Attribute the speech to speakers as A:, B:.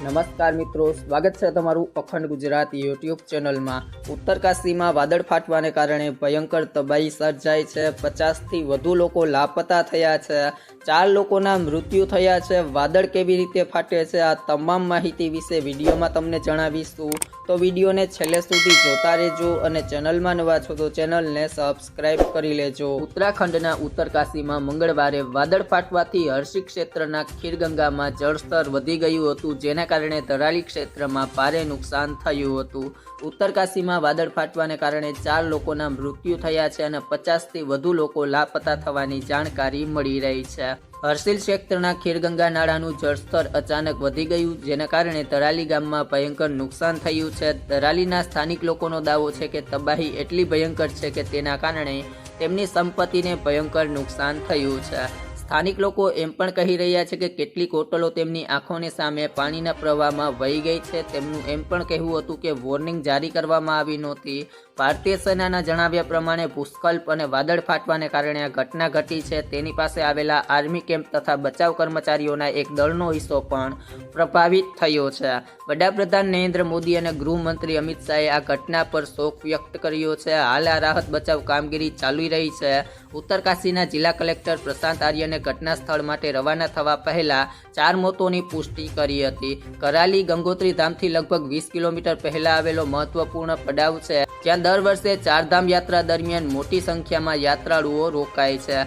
A: નમસ્કાર મિત્રો, સ્વાગત છે તમારું અખંડ ગુજરાત યુટ્યુબ ચેનલમાં. ઉત્તરકાશીમાં વાદળ ફાટવાને કારણે ભયંકર તબાહી સર્જાઈ છે. પચાસથી વધુ લોકો લાપતા થયા છે. ચાર લોકોના મૃત્યુ થયા છે. વાદળ કેવી રીતે ફાટે છે આ તમામ માહિતી વિશે વિડીયોમાં તમને જણાવીશું. તો વિડીયોને છેલ્લે સુધી જોતા રહેજો અને ચેનલમાં નવા છો તો ચેનલને સબસ્ક્રાઇબ કરી લેજો. ઉત્તરાખંડના ઉત્તરકાશીમાં મંગળવારે વાદળ ફાટવાથી હર્ષિ ક્ષેત્રના ખીરગંગામાં જળસ્તર વધી ગયું હતું, જેના કારણે તરાલી ક્ષેત્રમાં ભારે નુકસાન થયું હતું. ઉત્તરકાશીમાં વાદળ ફાટવાને કારણે ચાર લોકોના મૃત્યુ થયા છે અને પચાસથી વધુ લોકો લાપતા થવાની જાણકારી મળી રહી છે. હર્ષિલ ક્ષેત્રના ખીરગંગા નાળાનું જળસ્તર અચાનક વધી ગયું, જેના કારણે તરાલી ગામમાં ભયંકર નુકસાન થયું છે. તરાલીના સ્થાનિક લોકોનો દાવો છે કે તબાહી એટલી ભયંકર છે કે તેના કારણે તેમની સંપત્તિને ભયંકર નુકસાન થયું છે. સ્થાનિક લોકો એમ પણ કહી રહ્યા છે કે કેટલીક હોટલો તેમની આંખોની સામે પાણીના પ્રવાહમાં વહી ગઈ છે. તેમનું એમ પણ કહેવું હતું કે વોર્નિંગ જારી કરવામાં આવી નહોતી. ભારતીય સેનાના જણાવ્યા પ્રમાણે ભૂસ્ખલ્પ અને વાદળ ફાટવાને કારણે આ ઘટના ઘટી છે. તેની પાસે આવેલા આર્મી કેમ્પ તથા બચાવ કર્મચારીઓના એક દળનો હિસ્સો પણ પ્રભાવિત થયો છે. વડાપ્રધાન નરેન્દ્ર મોદી અને ગૃહમંત્રી અમિત શાહે આ ઘટના પર શોક વ્યક્ત કર્યો છે. હાલ આ રાહત બચાવ કામગીરી ચાલી રહી છે. ઉત્તરકાશીના જિલ્લા કલેક્ટર પ્રશાંત આર્યને ઘટના સ્થળ માટે રવાના થવા પહેલા ચાર મોતોની પુષ્ટિ કરી હતી. કરાલી ગંગોત્રી ધામથી લગભગ વીસ કિલોમીટર પહેલા આવેલો મહત્વપૂર્ણ પડાવ છે, જ્યાં દર વર્ષે ચારધામ યાત્રા દરમિયાન મોટી સંખ્યામાં યાત્રાળુઓ રોકાય છે.